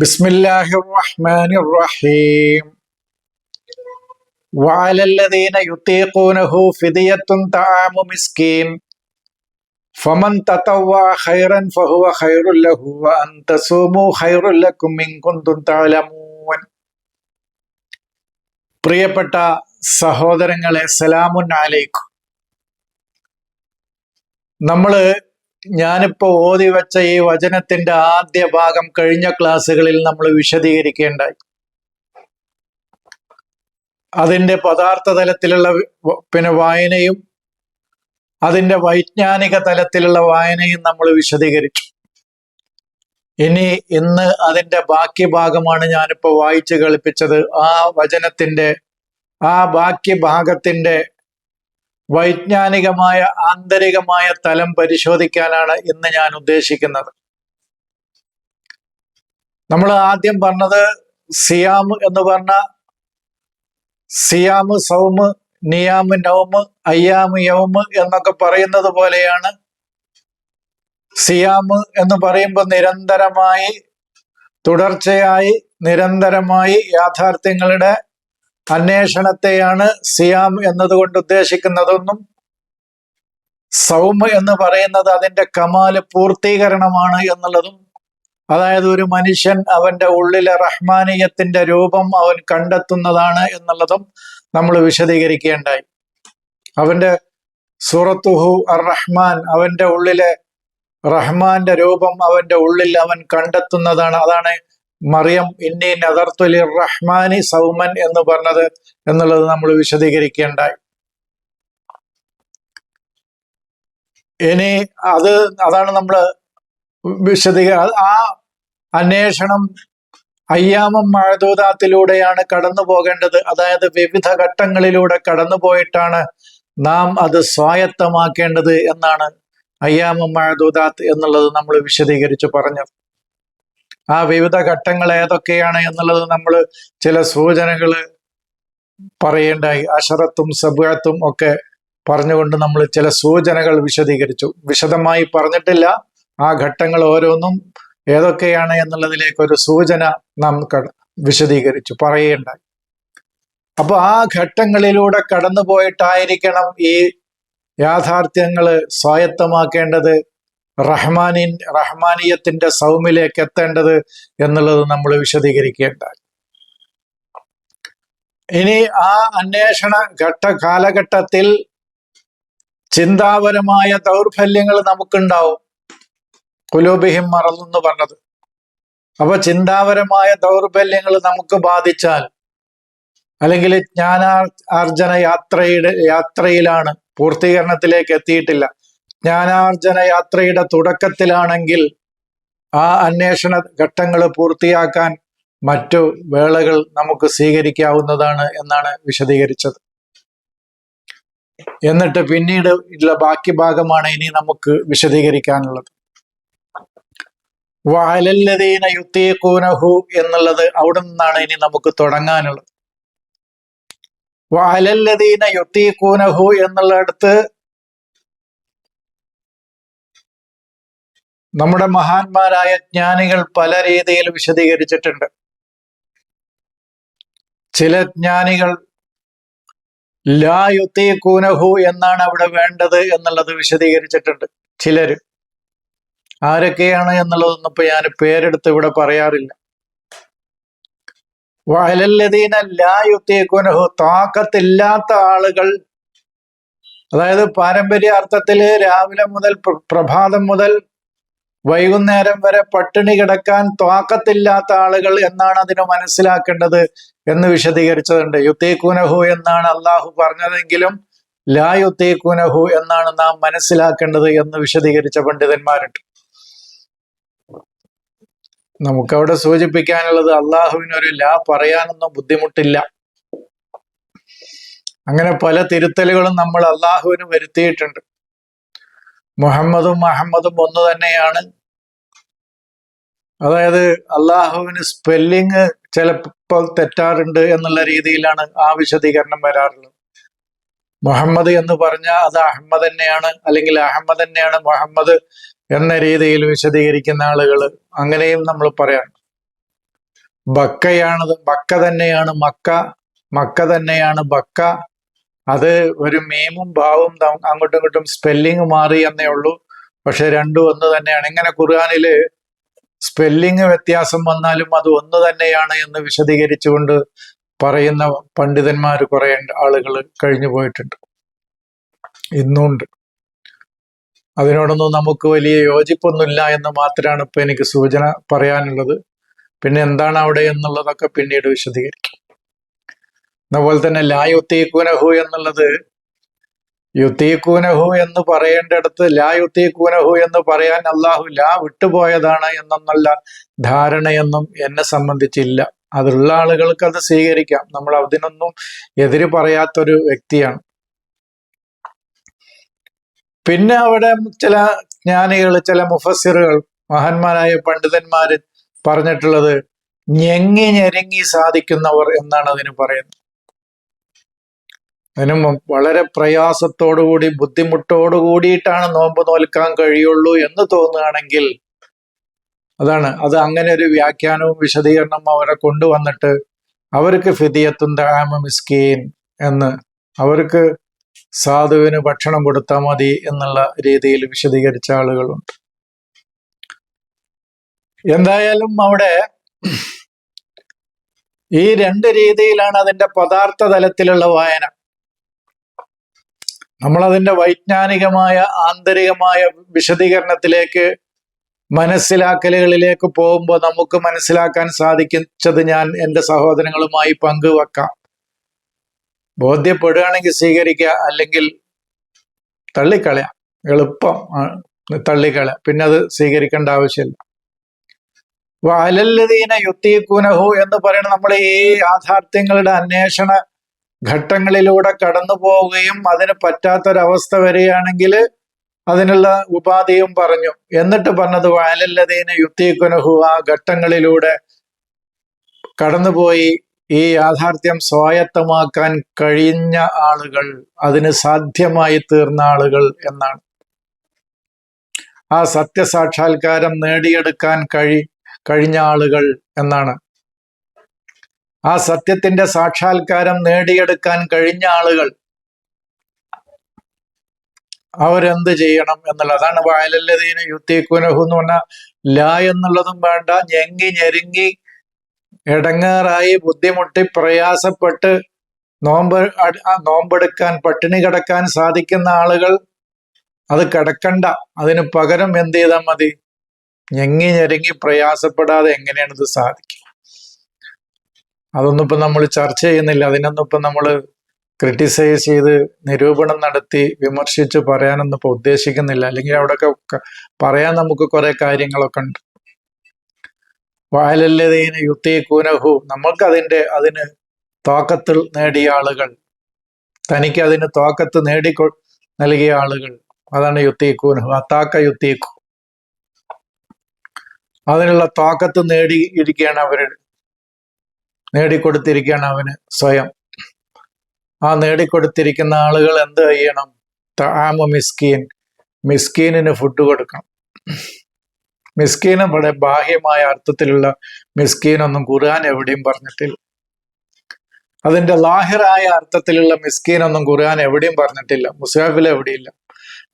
بسم الله الرحمن الرحيم وعلى الذين يطيقونه فدية طعام مسكين فمن تطوع خيرا فهو خير له وأن تصوموا خير لكم إن كنتم تعلمون പ്രിയപ്പെട്ട സഹോദരങ്ങളെ സലാമുൻ അലൈക്കും നമ്മള് ഞാനിപ്പോ ഓതി വെച്ച ഈ വചനത്തിന്റെ ആദ്യ ഭാഗം കഴിഞ്ഞ ക്ലാസ്സുകളിൽ നമ്മൾ വിശദീകരിക്കേണ്ടായി. അതിന്റെ പദാർത്ഥ തലത്തിലുള്ള പിന്നെ വായനയും അതിന്റെ വൈജ്ഞാനിക തലത്തിലുള്ള വായനയും നമ്മൾ വിശദീകരിച്ചു. ഇനി ഇന്ന് അതിന്റെ ബാക്കി ഭാഗമാണ് ഞാനിപ്പോ വായിച്ചു കളിപ്പിച്ചത് ആ വചനത്തിന്റെ ആ ബാക്കി ഭാഗത്തിന്റെ വൈജ്ഞാനികമായ ആന്തരികമായ തലം പരിശോധിക്കാനാണ് ഇന്ന് ഞാൻ ഉദ്ദേശിക്കുന്നത്. നമ്മൾ ആദ്യം പറഞ്ഞത് സിയാമ് എന്ന് പറഞ്ഞ സിയാമ് സൗമ് നിയാമ് നൗമ് അയ്യാമ് യൗമ് എന്നൊക്കെ പറയുന്നത് പോലെയാണ് സിയാമ് എന്ന് പറയുമ്പോൾ നിരന്തരമായി തുടർച്ചയായി നിരന്തരമായി യാഥാർത്ഥ്യങ്ങളുടെ അന്വേഷണത്തെയാണ് സിയാം എന്നതുകൊണ്ട് ഉദ്ദേശിക്കുന്നതെന്നും സൗമ് എന്ന് പറയുന്നത് അതിന്റെ കമാൽ പൂർത്തീകരണമാണ് എന്നുള്ളതും അതായത് ഒരു മനുഷ്യൻ അവന്റെ ഉള്ളിലെ റഹ്മാനീയത്തിന്റെ രൂപം അവൻ കണ്ടെത്തുന്നതാണ് എന്നുള്ളതും നമ്മൾ വിശദീകരിക്കേണ്ടായി. അവന്റെ സൂറത്തുഹു അർ റഹ്മാൻ അവന്റെ ഉള്ളിലെ റഹ്മാന്റെ രൂപം അവന്റെ ഉള്ളിൽ അവൻ കണ്ടെത്തുന്നതാണ്. അതാണ് മറിയം ഇന്നി നദർത്തുലി റഹ്മാനി സൗമൻ എന്ന് പറഞ്ഞത് എന്നുള്ളത് നമ്മൾ വിശദീകരിക്കേണ്ടായി. ഇനി അത് അതാണ് നമ്മൾ വിശദീക ആ അന്വേഷണം അയ്യാമം മഴദൂതാത്തിലൂടെയാണ് കടന്നു പോകേണ്ടത്. അതായത് വിവിധ ഘട്ടങ്ങളിലൂടെ കടന്നു പോയിട്ടാണ് നാം അത് സ്വായത്തമാക്കേണ്ടത് എന്നാണ് അയ്യാമം മഴദൂതാത്ത് എന്നുള്ളത് നമ്മൾ വിശദീകരിച്ച് പറഞ്ഞത്. ആ വിവിധ ഘട്ടങ്ങൾ ഏതൊക്കെയാണ് എന്നുള്ളത് നമ്മൾ ചില സൂചനകൾ പറയേണ്ടായി. അഷറത്തും സബുഴത്തും ഒക്കെ പറഞ്ഞുകൊണ്ട് നമ്മൾ ചില സൂചനകൾ വിശദീകരിച്ചു. വിശദമായി പറഞ്ഞിട്ടില്ല. ആ ഘട്ടങ്ങൾ ഓരോന്നും ഏതൊക്കെയാണ് എന്നുള്ളതിലേക്ക് ഒരു സൂചന നാം വിശദീകരിച്ചു പറയേണ്ടായി. അപ്പൊ ആ ഘട്ടങ്ങളിലൂടെ കടന്നു പോയിട്ടായിരിക്കണം ഈ യാഥാർത്ഥ്യങ്ങൾ സ്വായത്തമാക്കേണ്ടത് റഹ്മാനിൻ റഹ്മാനിയത്തിന്റെ സൗമിലേക്ക് എത്തേണ്ടത് എന്നുള്ളത് നമ്മൾ വിശദീകരിക്കേണ്ട ഇനി ആ അന്വേഷണ ഘട്ട കാലഘട്ടത്തിൽ ചിന്താപരമായ ദൗർബല്യങ്ങൾ നമുക്കുണ്ടാവും. കുലോബിഹിം മറന്നു പറഞ്ഞത്. അപ്പൊ ചിന്താപരമായ ദൗർബല്യങ്ങൾ നമുക്ക് ബാധിച്ചാൽ അല്ലെങ്കിൽ ജ്ഞാനാർജന യാത്രയുടെ യാത്രയിലാണ് പൂർത്തീകരണത്തിലേക്ക് എത്തിയിട്ടില്ല. ജ്ഞാനാർജന യാത്രയുടെ തുടക്കത്തിലാണെങ്കിൽ ആ അന്വേഷണ ഘട്ടങ്ങൾ പൂർത്തിയാക്കാൻ മറ്റു വേളകൾ നമുക്ക് സ്വീകരിക്കാവുന്നതാണ് എന്നാണ് വിശദീകരിച്ചത്. എന്നിട്ട് പിന്നീട് ഉള്ള ബാക്കി ഭാഗമാണ് ഇനി നമുക്ക് വിശദീകരിക്കാനുള്ളത്. വാലല്ലതീന യുത്തീകൂനഹു എന്നുള്ളത് അവിടെ നിന്നാണ് ഇനി നമുക്ക് തുടങ്ങാനുള്ളത്. വാലല്ലതീന യുത്തീകൂനഹു എന്നുള്ളിടത്ത് നമ്മുടെ മഹാന്മാരായ ജ്ഞാനികൾ പല രീതിയിൽ വിശദീകരിച്ചിട്ടുണ്ട്. ചില ജ്ഞാനികൾ ലാ യുത്തീകൂനഹു എന്നാണ് അവിടെ വേണ്ടത് എന്നുള്ളത് വിശദീകരിച്ചിട്ടുണ്ട് ചിലര് ആരൊക്കെയാണ് എന്നുള്ളതൊന്നും ഇപ്പൊ ഞാൻ പേരെടുത്ത് ഇവിടെ പറയാറില്ല. വയലല്ലതീന ലാ യുത്തീകുനഹു താക്കത്തില്ലാത്ത ആളുകൾ അതായത് പാരമ്പര്യ അർത്ഥത്തിൽ രാവിലെ മുതൽ പ്ര- പ്രഭാതം മുതൽ വൈകുന്നേരം വരെ പട്ടിണി കിടക്കാൻ ത്വാക്കത്തില്ലാത്ത ആളുകൾ എന്നാണ് അതിന് മനസ്സിലാക്കേണ്ടത് എന്ന് വിശദീകരിച്ചതുണ്ട്. യുത്തീക്കുനഹു എന്നാണ് അള്ളാഹു പറഞ്ഞതെങ്കിലും ലാ യുത്തീക്കുനഹു എന്നാണ് നാം മനസ്സിലാക്കേണ്ടത് എന്ന് വിശദീകരിച്ച പണ്ഡിതന്മാരുണ്ട്. നമുക്കവിടെ സൂചിപ്പിക്കാനുള്ളത് അള്ളാഹുവിനൊരു ലാ പറയാനൊന്നും ബുദ്ധിമുട്ടില്ല. അങ്ങനെ പല തിരുത്തലുകളും നമ്മൾ അള്ളാഹുവിന് വരുത്തിയിട്ടുണ്ട്. മുഹമ്മദും അഹമ്മദും ഒന്ന് തന്നെയാണ്. അതായത് അള്ളാഹുവിന് സ്പെല്ലിങ് ചിലപ്പോൾ തെറ്റാറുണ്ട് എന്നുള്ള രീതിയിലാണ് ആ വിശദീകരണം വരാറുള്ളത്. മുഹമ്മദ് എന്ന് പറഞ്ഞാൽ അത് അഹമ്മദ് തന്നെയാണ് അല്ലെങ്കിൽ അഹമ്മദ് തന്നെയാണ് മുഹമ്മദ് എന്ന രീതിയിൽ വിശദീകരിക്കുന്ന ആളുകൾ അങ്ങനെയും നമ്മൾ പറയാം ബക്കയാണത് ബക്ക തന്നെയാണ് മക്ക മക്ക തന്നെയാണ് ബക്ക അത് ഒരു മീമും ഭാവും അങ്ങോട്ടും ഇങ്ങോട്ടും സ്പെല്ലിങ് മാറി എന്നേ ഉള്ളൂ. പക്ഷെ രണ്ടും ഒന്ന് തന്നെയാണ്. ഇങ്ങനെ ഖുർആാനിൽ സ്പെല്ലിങ് വ്യത്യാസം വന്നാലും അത് ഒന്ന് തന്നെയാണ് എന്ന് വിശദീകരിച്ചുകൊണ്ട് പറയുന്ന പണ്ഡിതന്മാർ കുറെ ആളുകൾ കഴിഞ്ഞു പോയിട്ടുണ്ട്. ഇന്നുണ്ട്. അതിനോടൊന്നും നമുക്ക് വലിയ യോജിപ്പൊന്നുമില്ല എന്ന് മാത്രമാണ് ഇപ്പൊ എനിക്ക് സൂചന പറയാനുള്ളത്. പിന്നെ എന്താണ് അവിടെ എന്നുള്ളതൊക്കെ പിന്നീട് വിശദീകരിക്കും. അതുപോലെ തന്നെ ലാ യുത്തീക്കൂനഹു എന്നുള്ളത് യുത്തീക്കൂനഹു എന്ന് പറയേണ്ടടുത്ത് ലാ യുത്തീക്കൂനഹു എന്ന് പറയാൻ അള്ളാഹു ലാ വിട്ടുപോയതാണ് എന്നൊന്നുള്ള ധാരണയൊന്നും എന്നെ സംബന്ധിച്ചില്ല. അതുള്ള ആളുകൾക്ക് അത് സ്വീകരിക്കാം. നമ്മൾ അതിനൊന്നും എതിര് പറയാത്തൊരു വ്യക്തിയാണ്. പിന്നെ അവിടെ ചില ജ്ഞാനികൾ ചില മുഫസിറുകൾ മഹാന്മാരായ പണ്ഡിതന്മാര് പറഞ്ഞിട്ടുള്ളത് ഞെങ്ങി ഞെരങ്ങി സാധിക്കുന്നവർ എന്നാണ് അതിന് പറയുന്നത്. അതിന് വളരെ പ്രയാസത്തോടുകൂടി ബുദ്ധിമുട്ടോടു കൂടിയിട്ടാണ് നോമ്പ് നോൽക്കാൻ കഴിയുള്ളൂ എന്ന് തോന്നുകയാണെങ്കിൽ അതാണ്. അത് അങ്ങനെ ഒരു വ്യാഖ്യാനവും വിശദീകരണവും അവരെ കൊണ്ടുവന്നിട്ട് അവർക്ക് ഫിദിയത്തും ദാമ മിസ്കീൻ എന്ന് അവർക്ക് സാധുവിന് ഭക്ഷണം കൊടുത്താൽ മതി എന്നുള്ള രീതിയിൽ വിശദീകരിച്ച ആളുകളുണ്ട്. എന്തായാലും അവിടെ ഈ രണ്ട് രീതിയിലാണ് അതിന്റെ പദാർത്ഥ തലത്തിലുള്ള വായന. നമ്മൾ അതിന്റെ വൈജ്ഞാനികമായ ആന്തരികമായ വിശദീകരണത്തിലേക്ക് മനസ്സിലാക്കലുകളിലേക്ക് പോകുമ്പോൾ നമുക്ക് മനസ്സിലാക്കാൻ സാധിച്ചത് ഞാൻ എന്റെ സഹോദരങ്ങളുമായി പങ്കുവെക്കാം. ബോധ്യപ്പെടുകയാണെങ്കിൽ സ്വീകരിക്കുക അല്ലെങ്കിൽ തള്ളിക്കളയാം. എളുപ്പം തള്ളിക്കളയാം. പിന്നെ അത് സ്വീകരിക്കേണ്ട ആവശ്യമില്ല. അലല്ലതീന യുത്തീക്കുനഹു എന്ന് പറയുന്ന നമ്മളെ ഈ യാഥാർത്ഥ്യങ്ങളുടെ അന്വേഷണ ഘട്ടങ്ങളിലൂടെ കടന്നു പോവുകയും അതിന് പറ്റാത്തൊരവസ്ഥ വരികയാണെങ്കിൽ അതിനുള്ള ഉപാധിയും പറഞ്ഞു. എന്നിട്ട് പറഞ്ഞത് വയലല്ലതീന യുക്തിക്കുനഹു ആ ഘട്ടങ്ങളിലൂടെ കടന്നുപോയി ഈ യാഥാർത്ഥ്യം സ്വായത്തമാക്കാൻ കഴിഞ്ഞ ആളുകൾ അതിന് സാധ്യമായി തീർന്ന ആളുകൾ എന്നാണ്. ആ സത്യസാക്ഷാത്കാരം നേടിയെടുക്കാൻ കഴി കഴിഞ്ഞ ആളുകൾ എന്നാണ്. ആ സത്യത്തിന്റെ സാക്ഷാത്കാരം നേടിയെടുക്കാൻ കഴിഞ്ഞ ആളുകൾ അവരെന്ത് ചെയ്യണം എന്നുള്ളത്. അതാണ് വയലല്ലതീന യുദ്ധീക്കുനഹു എന്ന് പറഞ്ഞാൽ ല എന്നുള്ളതും വേണ്ട. ഞെങ്ങി ഞെരുങ്ങി ഇടങ്ങാറായി ബുദ്ധിമുട്ടി പ്രയാസപ്പെട്ട് നോമ്പ് നോമ്പെടുക്കാൻ പട്ടിണി കിടക്കാൻ സാധിക്കുന്ന ആളുകൾ അത് കിടക്കണ്ട. അതിന് പകരം എന്ത് ചെയ്താൽ മതി? ഞെങ്ങി ഞെരുങ്ങി പ്രയാസപ്പെടാതെ എങ്ങനെയാണിത് സാധിക്കുക? അതൊന്നും ഇപ്പം നമ്മൾ ചർച്ച ചെയ്യുന്നില്ല. അതിനൊന്നും ഇപ്പം നമ്മൾ ക്രിട്ടിസൈസ് ചെയ്ത് നിരൂപണം നടത്തി വിമർശിച്ച് പറയാനൊന്നും ഇപ്പം ഉദ്ദേശിക്കുന്നില്ല. അല്ലെങ്കിൽ അവിടെയൊക്കെ പറയാൻ നമുക്ക് കുറെ കാര്യങ്ങളൊക്കെ ഉണ്ട്. വായലല്ലതീന് യുദ്ധി കൂനഹു നമുക്ക് അതിന്റെ അതിന് തോക്കത്തിൽ നേടിയ ആളുകൾ. തനിക്ക് അതിന് തോക്കത്ത് നേടിക്കൊ നൽകിയ ആളുകൾ. അതാണ് യുദ്ധി കൂനഹു അത്താക്ക യുദ്ധീക്കു അതിനുള്ള തോക്കത്ത് നേടിയിരിക്കുകയാണ് അവർ. നേടിക്കൊടുത്തിരിക്കുകയാണ് അവന് സ്വയം. ആ നേടിക്കൊടുത്തിരിക്കുന്ന ആളുകൾ എന്ത് ചെയ്യണം? താമ മിസ്കീൻ. മിസ്കീനിന് ഫുഡ് കൊടുക്കണം. മിസ്കീൻ ഇവിടെ ബാഹ്യമായ അർത്ഥത്തിലുള്ള മിസ്കീൻ ഒന്നും ഖുർആൻ എവിടെയും പറഞ്ഞിട്ടില്ല. അതിന്റെ ലാഹിറായ അർത്ഥത്തിലുള്ള മിസ്കീൻ ഒന്നും ഖുർആൻ എവിടെയും പറഞ്ഞിട്ടില്ല. മുസാഫിൽ എവിടെയില്ല.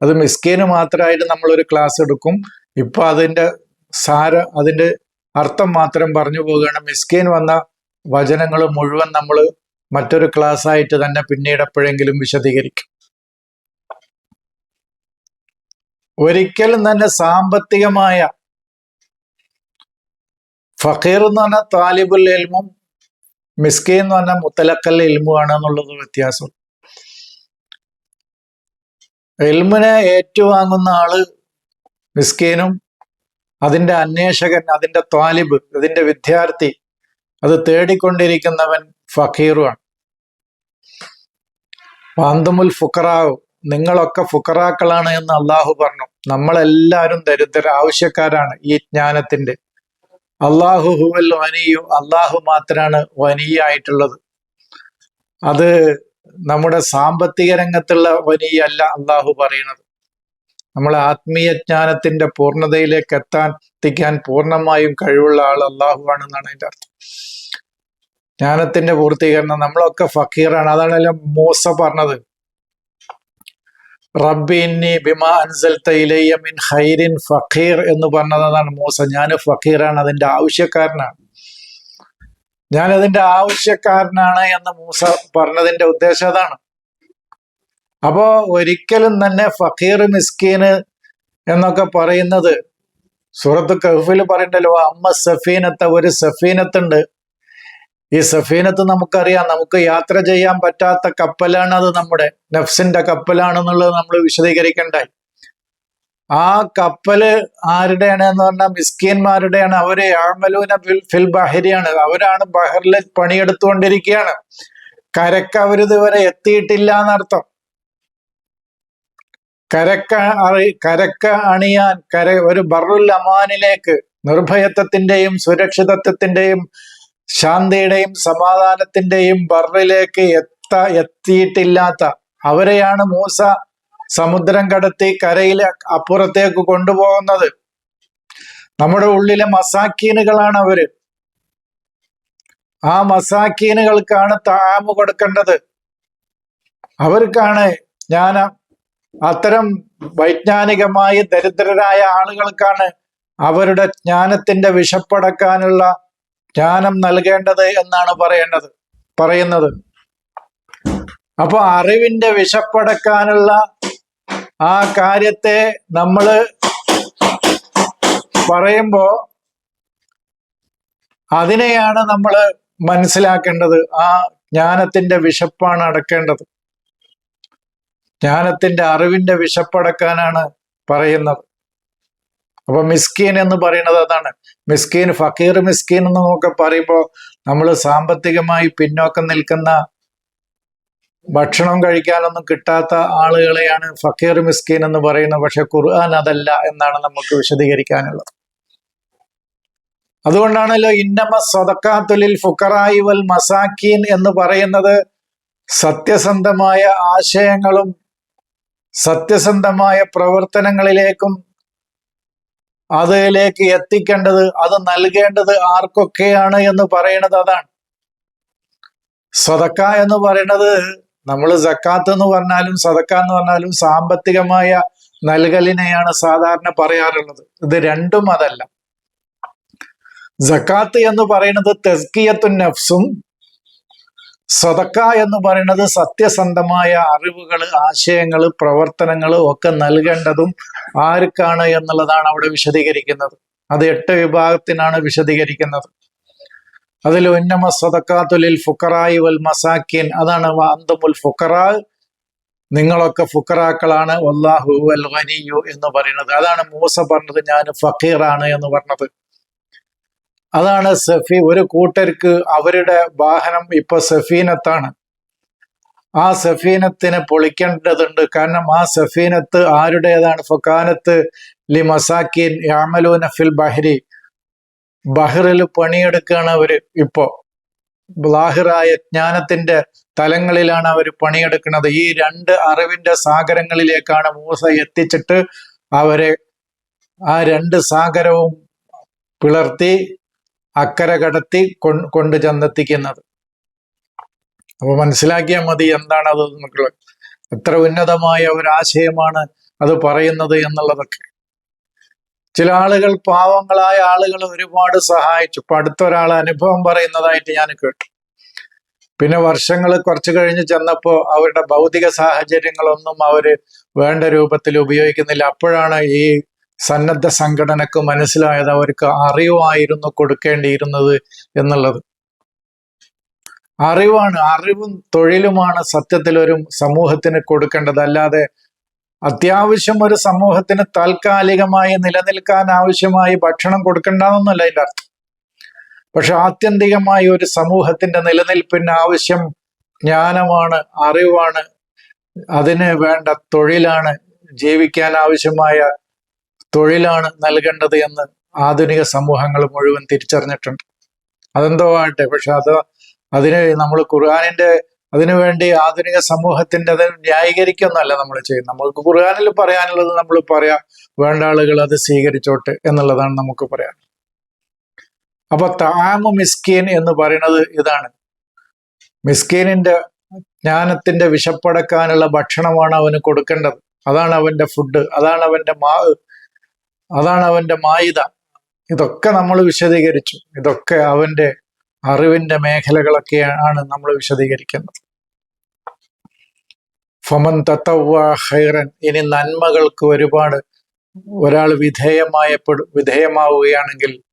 അത് മിസ്കീന് മാത്രമായിട്ട് നമ്മൾ ഒരു ക്ലാസ് എടുക്കും. ഇപ്പൊ അതിന്റെ സാര അതിന്റെ അർത്ഥം മാത്രം പറഞ്ഞു പോവുകയാണ്. മിസ്കീൻ വന്ന വചനങ്ങൾ മുഴുവൻ നമ്മൾ മറ്റൊരു ക്ലാസ് ആയിട്ട് തന്നെ പിന്നീട് എപ്പോഴെങ്കിലും വിശദീകരിക്കും. ഒരിക്കലും തന്നെ സാമ്പത്തികമായ ഫഖീർ എന്ന് പറഞ്ഞാൽ താലിബുൽ എൽമും മിസ്കി എന്ന് പറഞ്ഞാൽ മുത്തലക്കൽ എൽമുമാണ് എന്നുള്ളത് വ്യത്യാസം. എൽമിനെ ഏറ്റുവാങ്ങുന്ന ആൾ മിസ്കീനും അതിന്റെ അന്വേഷകൻ അതിന്റെ താലിബ് അതിന്റെ വിദ്യാർത്ഥി അത് തേടിക്കൊണ്ടിരിക്കുന്നവൻ ഫക്കീറുമാണ് പാന്തമുൽ ഫുക്കറാവ് നിങ്ങളൊക്കെ ഫുക്കറാക്കളാണ് എന്ന് അള്ളാഹു പറഞ്ഞു. നമ്മളെല്ലാവരും ദരിദ്ര ആവശ്യക്കാരാണ് ഈ ജ്ഞാനത്തിന്റെ അള്ളാഹു ഹുവൽ വനിയു അള്ളാഹു മാത്രമാണ് വനിയായിട്ടുള്ളത്. അത് നമ്മുടെ സാമ്പത്തിക രംഗത്തുള്ള വനിയല്ല അള്ളാഹു പറയുന്നത്. നമ്മൾ ആത്മീയ ജ്ഞാനത്തിന്റെ പൂർണതയിലേക്ക് എത്താൻ എത്തിക്കാൻ പൂർണമായും കഴിവുള്ള ആൾ അള്ളാഹു ആണെന്നാണ് അതിന്റെ അർത്ഥം. ജ്ഞാനത്തിന്റെ പൂർത്തീകരണം. നമ്മളൊക്കെ ഫക്കീറാണ്. അതാണല്ലോ മൂസ പറഞ്ഞത്. റബ്ബിന്നി ബിമാ അൻസൽത്ത ഇലയ്യ മിൻ ഫക്കീർ എന്ന് പറഞ്ഞതാണ് മൂസ. ഞാൻ ഫക്കീറാണ് അതിന്റെ ആവശ്യക്കാരനാണ്. ഞാൻ അതിന്റെ ആവശ്യക്കാരനാണ് എന്ന് മൂസ പറഞ്ഞതിന്റെ ഉദ്ദേശം അതാണ്. അപ്പോ ഒരിക്കലും തന്നെ ഫക്കീർ മിസ്കീന് എന്നൊക്കെ പറയുന്നത് സൂറത്ത് കഹഫിൽ പറയണ്ടല്ലോ അമ്മ സഫീനത്ത ഒരു സഫീനത്തുണ്ട്. ഈ സഫീനത്ത് നമുക്കറിയാം നമുക്ക് യാത്ര ചെയ്യാൻ പറ്റാത്ത കപ്പലാണ് അത് നമ്മുടെ നഫ്സിന്റെ കപ്പലാണെന്നുള്ളത് നമ്മൾ വിശദീകരിക്കണ്ടായി. ആ കപ്പൽ ആരുടെയാണ് എന്ന് പറഞ്ഞാൽ മിസ്കീന്മാരുടെയാണ് അവർ ആമലൂന ഫിൽ ബഹരിയാണ്. അവരാണ് ബഹറിൽ പണിയെടുത്തുകൊണ്ടിരിക്കുകയാണ്. കരക്ക് അവരിതുവരെ എത്തിയിട്ടില്ല എന്നർത്ഥം. കരക്ക അറി കരക്ക അണിയാൻ കര ഒരു ബറുൽ അമാനിലേക്ക് നിർഭയത്വത്തിന്റെയും സുരക്ഷിതത്വത്തിന്റെയും ശാന്തിയുടെയും സമാധാനത്തിന്റെയും ബറിലേക്ക് എത്ത എത്തിയിട്ടില്ലാത്ത അവരെയാണ് മൂസ സമുദ്രം കടത്തി കരയിൽ അപ്പുറത്തേക്ക് കൊണ്ടുപോകുന്നത്. നമ്മുടെ ഉള്ളിലെ മസാക്കീനുകളാണ് അവർ. ആ മസാക്കീനുകൾക്കാണ് താമു കൊടുക്കേണ്ടത്. അവർക്കാണ് ഞാൻ അത്തരം വൈജ്ഞാനികമായ ദരിദ്രരായ ആളുകൾക്കാണ് അവരുടെ ജ്ഞാനത്തിന്റെ വിഷപ്പടക്കാനുള്ള ജ്ഞാനം നൽകേണ്ടത് എന്നാണ് പറയേണ്ടത് പറയുന്നത്. അപ്പൊ അറിവിന്റെ വിഷപ്പടക്കാനുള്ള ആ കാര്യത്തെ നമ്മൾ പറയുമ്പോ അതിനെയാണ് നമ്മൾ മനസ്സിലാക്കേണ്ടത്. ആ ജ്ഞാനത്തിന്റെ വിശപ്പാണ് അടക്കേണ്ടത്. ജ്ഞാനത്തിന്റെ അറിവിന്റെ വിശപ്പടക്കാനാണ് പറയുന്നത്. അപ്പൊ മിസ്കീൻ എന്ന് പറയുന്നത് അതാണ്. മിസ്കീൻ ഫക്കീർ മിസ്കീൻ എന്ന് നമുക്ക് പറയുമ്പോൾ നമ്മൾ സാമ്പത്തികമായി പിന്നോക്കം നിൽക്കുന്ന ഭക്ഷണം കഴിക്കാനൊന്നും കിട്ടാത്ത ആളുകളെയാണ് ഫക്കീർ മിസ്കീൻ എന്ന് പറയുന്നത്. പക്ഷെ ഖുർആൻ അതല്ല എന്നാണ് നമുക്ക് വിശദീകരിക്കാനുള്ളത്. അതുകൊണ്ടാണല്ലോ ഇന്നമ സ്വതക്കാത്തുലിൽ ഫുക്കറായി വൽ മസാക്കീൻ എന്ന് പറയുന്നത് സത്യസന്ധമായ ആശയങ്ങളും സത്യസന്ധമായ പ്രവർത്തനങ്ങളിലേക്കും അതിലേക്ക് എത്തിക്കേണ്ടത് അത് നൽകേണ്ടത് ആർക്കൊക്കെയാണ് എന്ന് പറയുന്നത് അതാണ്. സദക്ക എന്ന് പറയുന്നത് നമ്മൾ സക്കാത്ത് എന്ന് പറഞ്ഞാലും സദക്ക എന്ന് പറഞ്ഞാലും സാമ്പത്തികമായ നൽകലിനെയാണ് സാധാരണ പറയാറുള്ളത്. ഇത് രണ്ടും അതല്ല. സക്കാത്ത് എന്ന് പറയുന്നത് തെസ്കിയത്തു നഫ്സും സദക്ക എന്ന് പറയുന്നത് സത്യസന്ധമായ അറിവുകൾ ആശയങ്ങൾ പ്രവർത്തനങ്ങൾ ഒക്കെ നൽകേണ്ടതും ആർക്കാണ് എന്നുള്ളതാണ് അവിടെ വിശദീകരിക്കുന്നത്. അത് എട്ട് വിഭാഗത്തിനാണ് വിശദീകരിക്കുന്നത്. അതിൽ ഉന്നമ സദക്കാത്തുലിൽ ഫുക്കറായി വൽ മസാക്കിൻ. അതാണ് അന്തമുൽ ഫുക്കറാ നിങ്ങളൊക്കെ ഫുക്കറാക്കളാണ് വല്ലാഹു വൽ ഖനിയു എന്ന് പറയുന്നത്. അതാണ് മൂസ പറഞ്ഞത് ഞാൻ ഫക്കീറാണ് എന്ന് പറഞ്ഞത്. അതാണ് സഫി. ഒരു കൂട്ടർക്ക് അവരുടെ വാഹനം ഇപ്പൊ സഫീനത്താണ്. ആ സഫീനത്തിനെ പൊളിക്കേണ്ടതുണ്ട്. കാരണം ആ സഫീനത്ത് ആരുടേതാണ്? ഫക്കാനത്ത് ലി മസാക്കിൻ യാമലൂന ഫിൽ ബഹരി. ബഹ്റിൽ പണിയെടുക്കുകയാണ് അവർ ഇപ്പോ. ബ്ലാഹിറായ ജ്ഞാനത്തിന്റെ തലങ്ങളിലാണ് അവർ പണിയെടുക്കുന്നത്. ഈ രണ്ട് അറിവിന്റെ സാഗരങ്ങളിലേക്കാണ് മൂസ എത്തിച്ചിട്ട് അവരെ ആ രണ്ട് സാഗരവും പിളർത്തി അക്കരെ കടത്തി കൊണ്ട് ചെന്നെത്തിക്കുന്നത്. അപ്പൊ മനസ്സിലാക്കിയാൽ മതി എന്താണ് അത് നമുക്ക് എത്ര ഉന്നതമായ ഒരു ആശയമാണ് അത് പറയുന്നത് എന്നുള്ളതൊക്കെ. ചില ആളുകൾ പാവങ്ങളായ ആളുകൾ ഒരുപാട് സഹായിച്ചു. ഇപ്പൊ അടുത്തൊരാൾ അനുഭവം പറയുന്നതായിട്ട് ഞാൻ കേട്ടു. പിന്നെ വർഷങ്ങൾ കുറച്ച് കഴിഞ്ഞ് ചെന്നപ്പോൾ അവരുടെ ഭൗതിക സാഹചര്യങ്ങളൊന്നും അവർ വേണ്ട രൂപത്തിൽ ഉപയോഗിക്കുന്നില്ല. അപ്പോഴാണ് ഈ സന്നദ്ധ സംഘടനക്ക് മനസ്സിലായത് അവർക്ക് അറിവായിരുന്നു കൊടുക്കേണ്ടിയിരുന്നത് എന്നുള്ളത്. അറിവാണ് അറിവും തൊഴിലുമാണ് സത്യത്തിൽ ഒരു സമൂഹത്തിന് കൊടുക്കേണ്ടത്. അല്ലാതെ അത്യാവശ്യം ഒരു സമൂഹത്തിന് താൽക്കാലികമായി നിലനിൽക്കാൻ ആവശ്യമായി ഭക്ഷണം കൊടുക്കണ്ടെന്നല്ല അതിന്റെ അർത്ഥം. പക്ഷെ ആത്യന്തികമായി ഒരു സമൂഹത്തിന്റെ നിലനിൽപ്പിന് ആവശ്യം ജ്ഞാനമാണ് അറിവാണ്. അതിന് വേണ്ട തൊഴിലാണ് ജീവിക്കാൻ ആവശ്യമായ തൊഴിലാണ് നൽകേണ്ടത് എന്ന് ആധുനിക സമൂഹങ്ങൾ മുഴുവൻ തിരിച്ചറിഞ്ഞിട്ടുണ്ട്. അതെന്തോ ആട്ടെ പക്ഷെ അത് അതിന് നമ്മൾ ഖുർആാനിന്റെ അതിനുവേണ്ടി ആധുനിക സമൂഹത്തിന്റെ അത് ന്യായീകരിക്കൊന്നല്ല നമ്മൾ ചെയ്യുന്നത്. നമുക്ക് ഖുർആാനിൽ പറയാനുള്ളത് നമ്മൾ പറയാം വേണ്ട ആളുകൾ അത് സ്വീകരിച്ചോട്ടെ എന്നുള്ളതാണ് നമുക്ക് പറയാൻ. അപ്പൊ താമു മിസ്കീൻ എന്ന് പറയുന്നത് ഇതാണ്. മിസ്കീനിന്റെ ജ്ഞാനത്തിന്റെ വിശപ്പടക്കാനുള്ള ഭക്ഷണമാണ് അവന് കൊടുക്കേണ്ടത്. അതാണ് അവന്റെ ഫുഡ് അതാണ് അവന്റെ മാ അതാണ് അവന്റെ മായിത. ഇതൊക്കെ നമ്മൾ വിശദീകരിച്ചു. ഇതൊക്കെ അവന്റെ അറിവിന്റെ മേഖലകളൊക്കെയാണ് നമ്മൾ വിശദീകരിക്കുന്നത്. ഫമൻ തത്തവ ഹൈറൻ ഇനി നന്മകൾക്ക് ഒരുപാട് ഒരാൾ വിധേയമായപ്പെടു വിധേയമാവുകയാണെങ്കിൽ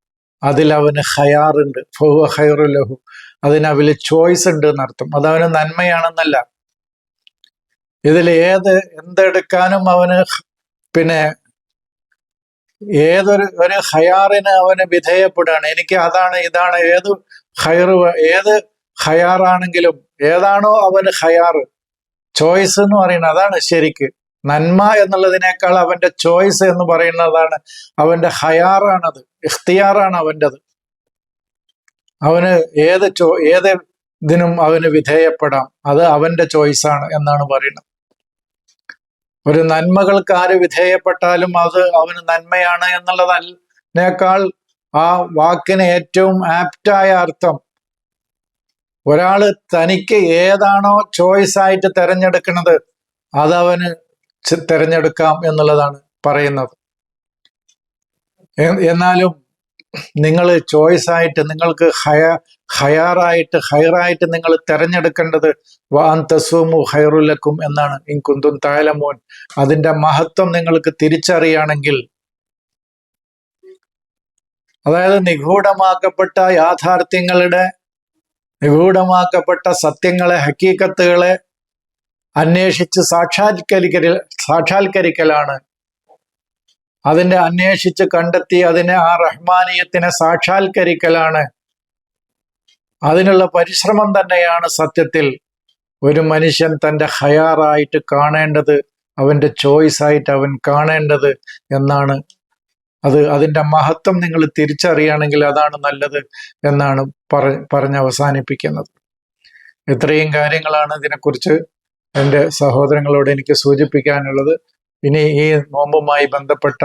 അതിൽ അവന് ഹയാറുണ്ട് ഫൗവ ഹൈറു ലഹു. അതിന് ചോയ്സ് ഉണ്ട് എന്നർത്ഥം. അത് അവന് നന്മയാണെന്നല്ല. ഇതിൽ ഏത് എന്തെടുക്കാനും അവന് പിന്നെ ഏതൊരു ഒരു ഹയാറിന് അവന് വിധേയപ്പെടുകയാണ് എനിക്ക് അതാണ് ഇതാണ് ഏത് ഹയറ് ഏത് ഹയാറാണെങ്കിലും ഏതാണോ അവന് ഹയാറ് ചോയ്സ് എന്ന് പറയുന്നത് അതാണ് ശരിക്ക്. നന്മ എന്നുള്ളതിനേക്കാൾ അവന്റെ ചോയ്സ് എന്ന് പറയുന്നതാണ് അവന്റെ ഹയാറാണത് ഇഖ്തിയാറാണ് അവന്റെത്. അവന് ഏത് ചോ ഏത് ഇതിനും അവന് വിധേയപ്പെടാം. അത് അവന്റെ ചോയ്സാണ് എന്നാണ് പറയുന്നത്. ഒരു നന്മകൾക്ക് ആര് വിധേയപ്പെട്ടാലും അത് അവന് നന്മയാണ് എന്നുള്ളതിനേക്കാൾ ആ വാക്കിന് ഏറ്റവും ആപ്റ്റായ അർത്ഥം. ഒരാൾ തനിക്ക് ഏതാണോ ചോയ്സ് ആയിട്ട് തിരഞ്ഞെടുക്കുന്നത് അതവന് തിരഞ്ഞെടുക്കാം എന്നുള്ളതാണ് പറയുന്നത്. എന്നാലും നിങ്ങൾ ചോയ്സ് ആയിട്ട് നിങ്ങൾക്ക് ഹയ ഹയാറായിട്ട് ഹയറായിട്ട് നിങ്ങൾ തിരഞ്ഞെടുക്കേണ്ടത് വാൻ തസൂമു ഹൈറുലക്കും എന്നാണ്. ഇൻകുന്തും താലമോൻ അതിന്റെ മഹത്വം നിങ്ങൾക്ക് തിരിച്ചറിയാണെങ്കിൽ അതായത് നിഗൂഢമാക്കപ്പെട്ട യാഥാർത്ഥ്യങ്ങളുടെ നിഗൂഢമാക്കപ്പെട്ട സത്യങ്ങളെ ഹക്കീക്കത്തുകളെ അന്വേഷിച്ച് സാക്ഷാത്കരിക്കൽ സാക്ഷാത്കരിക്കലാണ്. അതിനെ അന്വേഷിച്ച് കണ്ടെത്തി അതിനെ ആ റഹ്മാനീയത്തിനെ സാക്ഷാത്കരിക്കലാണ്. അതിനുള്ള പരിശ്രമം തന്നെയാണ് സത്യത്തിൽ ഒരു മനുഷ്യൻ തന്റെ ഹയാറായിട്ട് കാണേണ്ടത് അവന്റെ ചോയ്സ് ആയിട്ട് അവൻ കാണേണ്ടത് എന്നാണ്. അത് അതിന്റെ മഹത്വം നിങ്ങൾ തിരിച്ചറിയുകയാണെങ്കിൽ അതാണ് നല്ലത് എന്നാണ് പറ പറഞ്ഞ് അവസാനിപ്പിക്കുന്നത്. ഇത്രയും കാര്യങ്ങളാണ് ഇതിനെക്കുറിച്ച് എന്റെ സഹോദരങ്ങളോട് എനിക്ക് സൂചിപ്പിക്കാനുള്ളത്. ഇനി ഈ നോമ്പുമായി ബന്ധപ്പെട്ട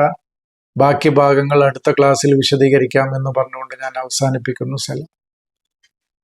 ബാക്കി ഭാഗങ്ങൾ അടുത്ത ക്ലാസ്സിൽ വിശദീകരിക്കാം എന്ന് പറഞ്ഞുകൊണ്ട് ഞാൻ അവസാനിപ്പിക്കുന്നു. സലാം.